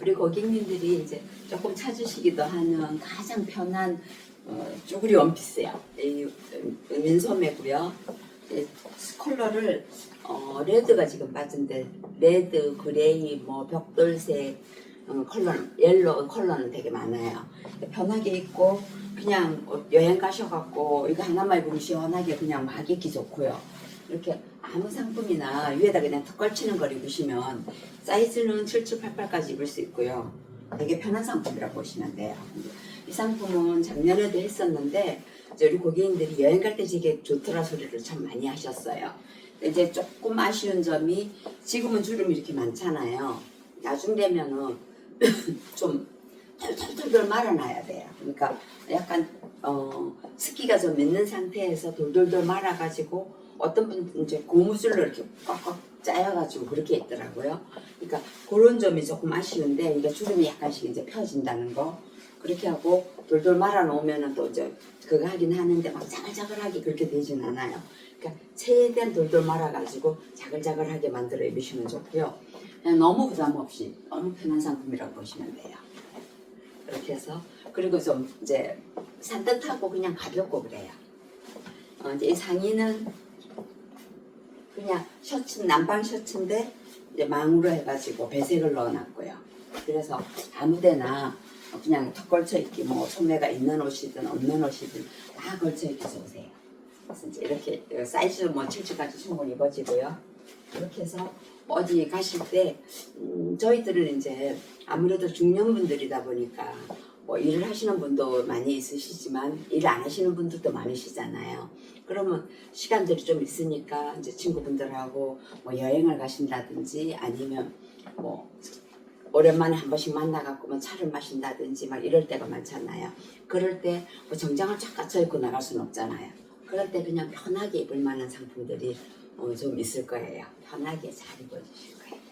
우리 고객님들이 이제 조금 찾으시기도 하는 가장 편한 어, 쭈구리 원피스예요. 이 민소매고요. 이 컬러를 어, 레드가 지금 빠진데 레드, 그레이, 뭐 벽돌색 어, 컬러는 옐로우 컬러는 되게 많아요. 편하게 입고 그냥 어, 여행 가셔갖고 이거 하나만 입으면 시원하게 그냥 막 입기 좋고요. 이렇게 아무 상품이나 위에다 그냥 턱 걸치는 걸 입으시면 사이즈는 7788까지 입을 수 있고요. 되게 편한 상품이라고 보시면 돼요. 이 상품은 작년에도 했었는데 우리 고객님들이 여행 갈 때 되게 좋더라 소리를 참 많이 하셨어요. 이제 조금 아쉬운 점이 지금은 주름이 이렇게 많잖아요. 나중 되면은 좀 털털털돌 말아놔야 돼요. 그러니까 약간 어, 습기가 좀 맺는 상태에서 돌돌돌 말아가지고 어떤 분은 이제 고무줄로 이렇게 꽉꽉 짜여가지고 그렇게 있더라고요. 그러니까 그런 점이 조금 아쉬운데 이게 주름이 약간씩 이제 펴진다는 거 그렇게 하고 돌돌 말아 놓으면은 또 이제 그거 하긴 하는데 막 자글자글하게 그렇게 되진 않아요. 그러니까 최대한 돌돌 말아가지고 자글자글하게 만들어 입으시면 좋고요. 그냥 너무 부담 없이 너무 편한 상품이라고 보시면 돼요. 이렇게 해서 그리고 좀 이제 산뜻하고 그냥 가볍고 그래요. 어, 이제 이 상의는 그냥 셔츠 남방 셔츠인데 이제 망으로 해가지고 배색을 넣어놨고요. 그래서 아무데나 그냥 턱 걸쳐 입기 뭐 소매가 있는 옷이든 없는 옷이든 다 걸쳐 입기 좋으세요. 그래서 이제 이렇게 사이즈 뭐 7주까지 충분히 입어지고요. 이렇게 해서 어디 가실 때 음, 저희들은 이제 아무래도 중년분들이다 보니까 뭐 일을 하시는 분도 많이 있으시지만 일 안 하시는 분들도 많으시잖아요. 그러면 시간들이 좀 있으니까 이제 친구분들하고 뭐 여행을 가신다든지 아니면 뭐 오랜만에 한 번씩 만나갖고 뭐 차를 마신다든지 막 이럴 때가 많잖아요. 그럴 때 뭐 정장을 쫙 갖춰 입고 나갈 수는 없잖아요. 그럴 때 그냥 편하게 입을 만한 상품들이 어, 좀 있을 거예요. 편하게 잘 입어주실 거예요.